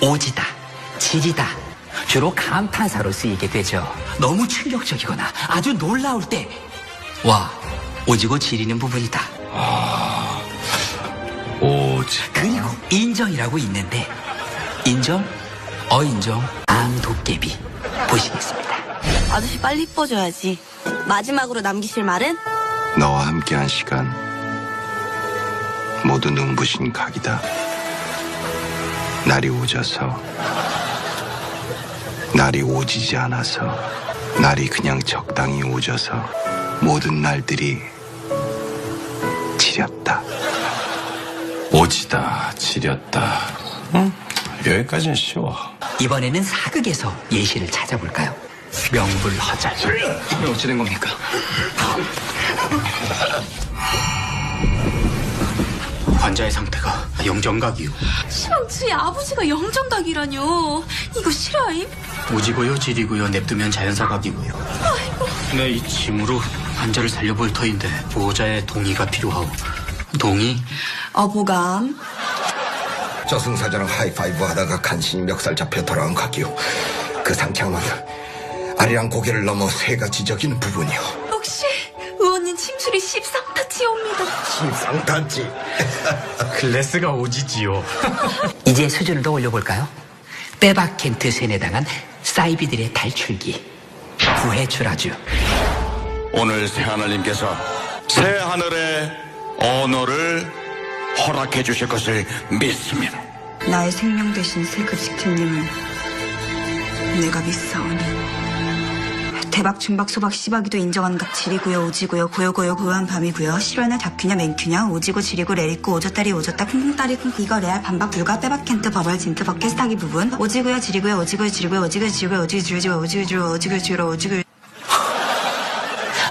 오지다, 지리다. 주로 감탄사로 쓰이게 되죠. 너무 충격적이거나 아주 놀라울 때, 와, 오지고 지리는 부분이다. 오지. 그리고 인정이라고 있는데, 인정, 어인정, 암도깨비. 보시겠습니다. 아저씨 빨리 이뻐져야지. 마지막으로 남기실 말은? 너와 함께한 시간 모두 눈부신 각이다. 날이 오져서 날이 오지지 않아서 날이 그냥 적당히 오져서 모든 날들이 지렸다. 오지다, 지렸다. 응? 여기까지는 쉬워. 이번에는 사극에서 예시를 찾아볼까요? 명불허전. 이게 어찌된 겁니까? 환자의 상태가 영정각이요. 시방주의 아버지가 영정각이라뇨. 이거 실화임? 오지고요, 지리고요, 냅두면 자연사각이고요. 네, 이 짐으로 환자를 살려볼 터인데 보호자의 동의가 필요하오. 동의? 어부감. 저승사자랑 하이파이브 하다가 간신히 멱살 잡혀 돌아온 각이요. 그 상창은 아리랑 고개를 넘어 새가 지저귀는 부분이요. 침술이 십상타치옵니다. 심상단지. 클래스가 오지지요. 이제 수준을 더 올려볼까요? 빼박켄트 세뇌당한 사이비들의 탈출기. 구해주라주. 오늘 새하늘님께서 새하늘의 언어를 허락해 주실 것을 믿습니다. 나의 생명 대신 새 급식팀님을 내가 믿사오니 대박 중박 소박 씨박이도 인정한 각 지리고요 오지고요 고요고요 고요한 밤이고요. 실화냐 다큐냐 맹큐냐 오지고 지리고 레리고 오졌다리 오졌다 쿵쿵따리 쿵쿵. 이거 레알 반박 불가 빼박 캔트 버벌 진트 버켓 스타기 부분. 오지고요 지리고요 오지고요 지리고요 오지고요 지리고요 오지고 지리고요 오지고 지리고 오지고 지리고 오지고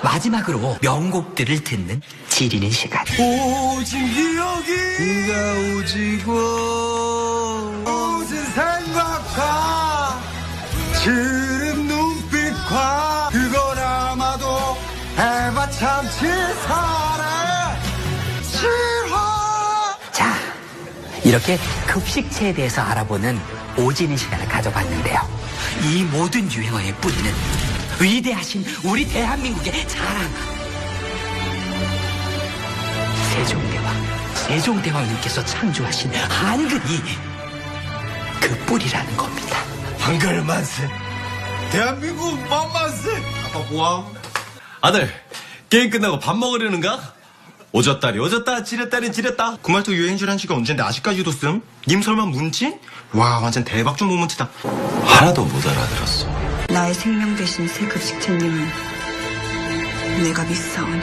마지막으로 명곡들을 듣는 지리는 시간. 오진 기억이. 그가 오지고 참치 사랑 실화 자, 이렇게 급식체에 대해서 알아보는 오지는 시간을 가져봤는데요. 이 모든 유행어의 뿌리는 위대하신 우리 대한민국의 자랑. 세종대왕, 세종대왕님께서 창조하신 한글이 그 뿌리라는 겁니다. 한글 만세 대한민국 만만세 아빠 뭐야? 아들, 게임 끝나고 밥 먹으려는가? 오졌다리, 오졌다, 지렸다리, 지렸다. 그 말도 유행줄 한 지가 언젠데 아직까지도 씀? 님 설마 문진? 와, 완전 대박 중 모먼트다. 하나도 못 알아들었어. 나의 생명 대신 새 급식팀님을 내가 믿사오니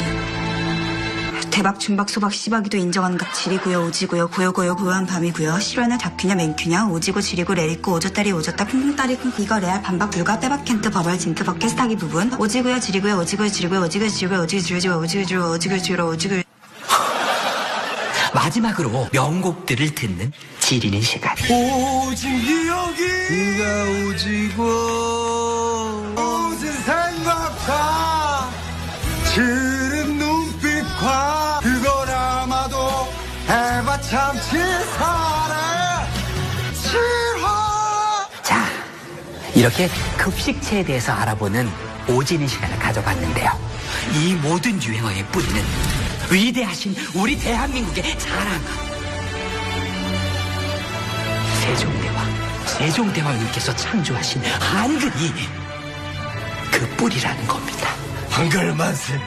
대박 중박 소박 씨박이도 인정한 각 지리고요 오지고요 고요고요 고요한 밤이고요. 실화냐 다큐냐 맹큐냐 오지고 지리고 레리고 오졌다리 오졌다 쿵쿵따리 쿵쿵 이거 레알 반박 불가 빼박 캔트 버벌 진트 버켓 스타기 부분. 오지고요 지리고요 오지고요 지리고요 오지고 지리고요 오지고 지리고요 오지고 지리고 오지고 지리고 오지고 마지막으로 명곡들을 듣는 지리는 시간. 오진 기억이 그가 오지고. 오진 생각과 지 참 치 사랑 실화 자, 이렇게 급식체에 대해서 알아보는 오지는 시간을 가져봤는데요. 이 모든 유행어의 뿌리는 위대하신 우리 대한민국의 자랑. 세종대왕, 세종대왕님께서 창조하신 한글이 그 뿌리라는 겁니다. 한글 만세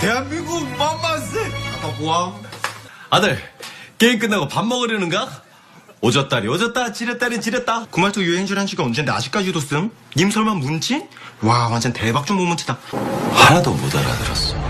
대한민국 만만세 아빠 뭐야? 아들, 게임 끝나고 밥 먹으려는가? 오졌다리, 오졌다, 지렸다리, 지렸다. 그 말도 유행줄 한 지가 언젠데 아직까지도 씀? 님 설마 문진? 와, 완전 대박 중 모먼트다. 하나도 못 알아들었어.